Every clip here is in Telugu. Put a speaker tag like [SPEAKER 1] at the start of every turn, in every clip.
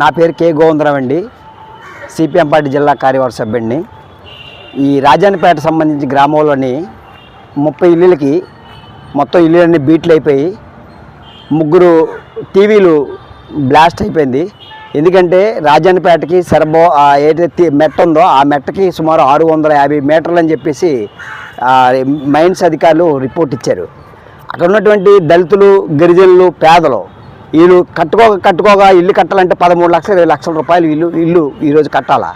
[SPEAKER 1] నా పేరు కే గోవిందరావు అండి. సిపిఎం పార్టీ జిల్లా కార్యవర్గ సభ్యుడిని. ఈ రాజానిపేట సంబంధించి గ్రామంలోని ముప్పై ఇల్లులకి మొత్తం ఇల్లులన్నీ బీట్లు అయిపోయి ముగ్గురు టీవీలు బ్లాస్ట్ అయిపోయింది. ఎందుకంటే రాజానిపేటకి సరబో ఏదైతే మెట్ట ఉందో ఆ మెట్టకి సుమారు ఆరు వందల యాభై మీటర్లు అని చెప్పేసి మైన్స్ అధికారులు రిపోర్ట్ ఇచ్చారు. అక్కడ ఉన్నటువంటి దళితులు గిరిజనులు పేదలు వీళ్ళు కట్టుకోక కట్టుకోగా ఇల్లు కట్టాలంటే పదమూడు లక్షలు ఇరవై లక్షల రూపాయలు ఇల్లు ఇల్లు ఈరోజు కట్టాలా?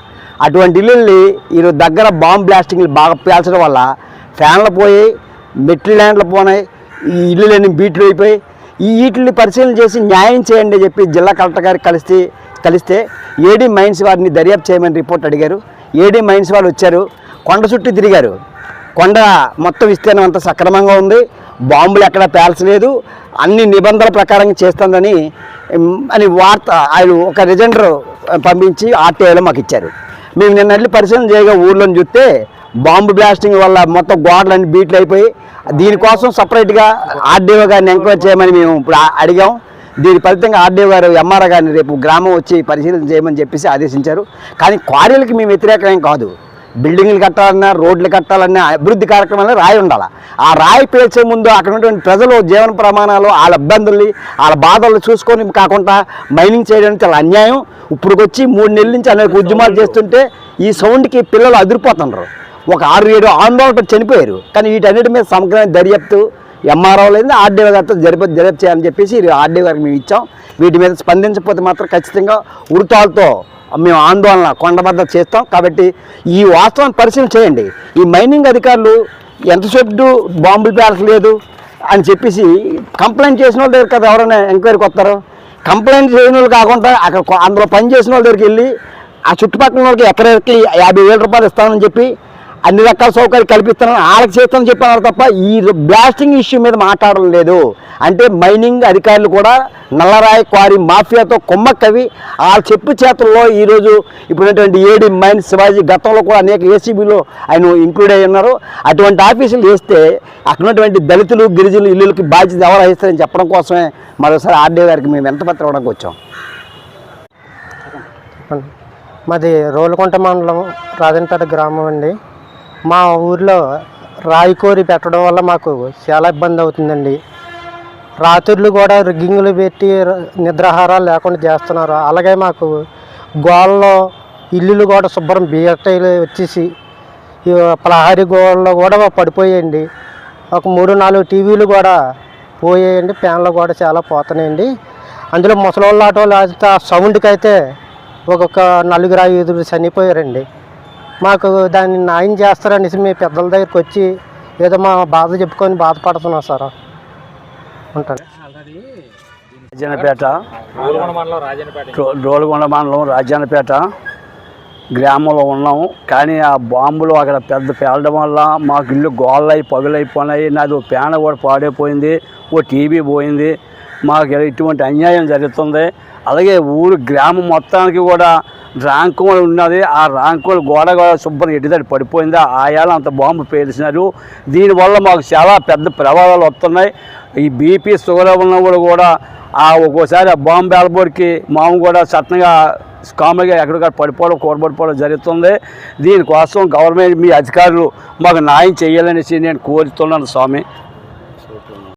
[SPEAKER 1] అటువంటి ఇల్లుల్ని ఈరోజు దగ్గర బాంబు బ్లాస్టింగ్లు బాగా పేల్చడం వల్ల ఫ్యాన్లు పోయి మెట్లు ల్యాండ్లు పోనాయి ఈ ఇల్లులన్నీ బీట్లు అయిపోయి ఈ వీటిని పరిశీలన చేసి న్యాయం చేయండి అని చెప్పి జిల్లా కలెక్టర్ గారికి కలిస్తే కలిస్తే ఏడీ మైన్స్ వారిని దర్యాప్తు చేయమని రిపోర్ట్ అడిగారు. ఏడీ మైన్స్ వాళ్ళు వచ్చారు. కొండ చుట్టూ తిరిగారు. కొండ మొత్తం విస్తీర్ణం అంతా సక్రమంగా ఉంది. బాంబులు ఎక్కడ పేల్చలేదు అన్ని నిబంధనల ప్రకారం చేస్తుందని అని వార్త ఆయన ఒక రిజెండర్ పంపించి ఆర్టీఐలో మాకు ఇచ్చారు. మేము నిన్న వెళ్ళి పరిశీలన చేయగా ఊర్లోని చూస్తే బాంబు బ్లాస్టింగ్ వల్ల మొత్తం గోడలన్నీ బీట్లు అయిపోయి దీనికోసం సపరేట్గా ఆర్డీఓ గారిని ఎంక్వైరీ చేయమని మేము ఇప్పుడు అడిగాం. దీని ఫలితంగా ఆర్డీఓ గారు ఎంఆర్ఓ గారిని రేపు గ్రామం వచ్చి పరిశీలన చేయమని చెప్పేసి ఆదేశించారు. కానీ క్వారీలకి మేము వ్యతిరేకమేం కాదు. బిల్డింగ్లు కట్టాలన్నా రోడ్లు కట్టాలన్నా అభివృద్ధి కార్యక్రమాలు రాయి ఉండాలి. ఆ రాయి పేల్చే ముందు అక్కడ ఉన్నటువంటి ప్రజలు జీవన ప్రమాణాలు వాళ్ళ ఇబ్బందుల్ని వాళ్ళ బాధలు చూసుకొని కాకుండా మైనింగ్ చేయడానికి చాలా అన్యాయం. ఇప్పుడుకొచ్చి మూడు నెలల నుంచి అనేక ఉద్యమాలు చేస్తుంటే ఈ సౌండ్కి పిల్లలు అదిరిపోతున్నారు ఒక ఆరు ఏడు ఆందోళన చనిపోయారు. కానీ వీటన్నిటి మీద సమగ్రమైన దర్యాప్తు ఎంఆర్ఓ లేదా ఆర్డీఓ గారితో జరిప దర్యాప్తు చేయాలని చెప్పేసి ఆర్డీఓ గారికి మేము ఇచ్చాం. వీటి మీద స్పందించకపోతే మాత్రం ఖచ్చితంగా ఉడతాలతో మేము ఆందోళన కొండబద్ద చేస్తాం. కాబట్టి ఈ వాస్తవాన్ని పరిశీలన చేయండి. ఈ మైనింగ్ అధికారులు ఎంతసేపు బాంబులు పేల్చలేదు అని చెప్పేసి కంప్లైంట్ చేసిన వాళ్ళ దగ్గర కదా ఎవరైనా ఎంక్వైరీకి వస్తారు. కంప్లైంట్ చేయని వాళ్ళు కాకుండా అక్కడ అందులో పని చేసిన వాళ్ళ దగ్గరికి వెళ్ళి ఆ చుట్టుపక్కల వాళ్ళకి ఎకరాకి యాభై వేల రూపాయలు ఇస్తామని చెప్పి అన్ని రకాల సౌకర్యాలు కల్పిస్తున్నాను వాళ్ళకి చేస్తామని చెప్పారు తప్ప ఈ బ్లాస్టింగ్ ఇష్యూ మీద మాట్లాడడం లేదు. అంటే మైనింగ్ అధికారులు కూడా నల్లరాయి క్వారీ మాఫియాతో కొమ్మక్కవి. వాళ్ళు చెప్పు చేతుల్లో ఈరోజు ఇప్పుడున్నటువంటి ఏడి మైన్ శివాజీ గతంలో కూడా అనేక ఏసీబీలో ఆయన ఇంక్లూడ్ అయి ఉన్నారు. అటువంటి ఆఫీసులు వేస్తే అక్కడ ఉన్నటువంటి దళితులు గిరిజనులు ఇల్లులకి బాధ్యత ఎవరు వహిస్తారని చెప్పడం కోసమే మరోసారి ఆర్డీఓ గారికి మేము ఎంత పత్రం ఇవ్వడానికి వచ్చాం.
[SPEAKER 2] మాది రోలుకుంట మండలం రాజంపేట గ్రామం అండి. మా ఊర్లో రాయి కోరి పెట్టడం వల్ల మాకు చాలా ఇబ్బంది అవుతుందండి. రాత్రులు కూడా రిగ్గింగులు పెట్టి నిద్రాహారాలు లేకుండా చేస్తున్నారు. అలాగే మాకు గోళ్ళలో ఇల్లులు కూడా శుభ్రం బియ్యటైలు వచ్చేసి ఈ గోళ్ళలో కూడా పడిపోయాయండి. ఒక మూడు నాలుగు టీవీలు కూడా పోయాయండి. ఫ్యాన్లు కూడా చాలా పోతున్నాయండి. అందులో ముసలోళ్ళు ఆటో లేకపోతే ఆ సౌండ్కి అయితే ఒక్కొక్క నలుగురు ఐదుగురు చనిపోయారండి. మాకు దాన్ని న్యాయం చేస్తారనేసి మీ పెద్దల దగ్గరికి వచ్చి ఏదో మా బాధ చెప్పుకొని బాధపడుతున్నాం సార్. ఉంటాను.
[SPEAKER 1] రాజన్నపేట. రోలుగొండ మండలం రాజన్నపేట గ్రామంలో ఉన్నాము. కానీ ఆ బాంబులు అక్కడ పెద్ద పేలడం వల్ల మాకు ఇల్లు గోళ్ళయి పగులైపోయినాయి. నాది ఓ పేన కూడా పాడైపోయింది. ఓ టీవీ పోయింది. మాకు ఇటువంటి అన్యాయం జరుగుతుంది. అలాగే ఊరు గ్రామం మొత్తానికి కూడా ర్యాంకులు ఉన్నది. ఆ ర్యాంకులు గోడ కూడా శుభ్రం ఎడిదడి పడిపోయింది? ఆయాలు అంత బాంబు పేల్చినారు. దీనివల్ల మాకు చాలా పెద్ద ప్రమాదాలు వస్తున్నాయి. ఈ బీపీ షుగర్ ఉన్నవాడు కూడా ఆ ఒక్కోసారి ఆ బాంబు బేలబోడికి మాము కూడా సత్నంగా కామన్గా ఎక్కడికక్కడ పడిపోవడం కూరబడిపోవడం జరుగుతుంది. దీనికోసం గవర్నమెంట్ మీ అధికారులు మాకు న్యాయం చేయాలనేసి నేను కోరుతున్నాను స్వామి.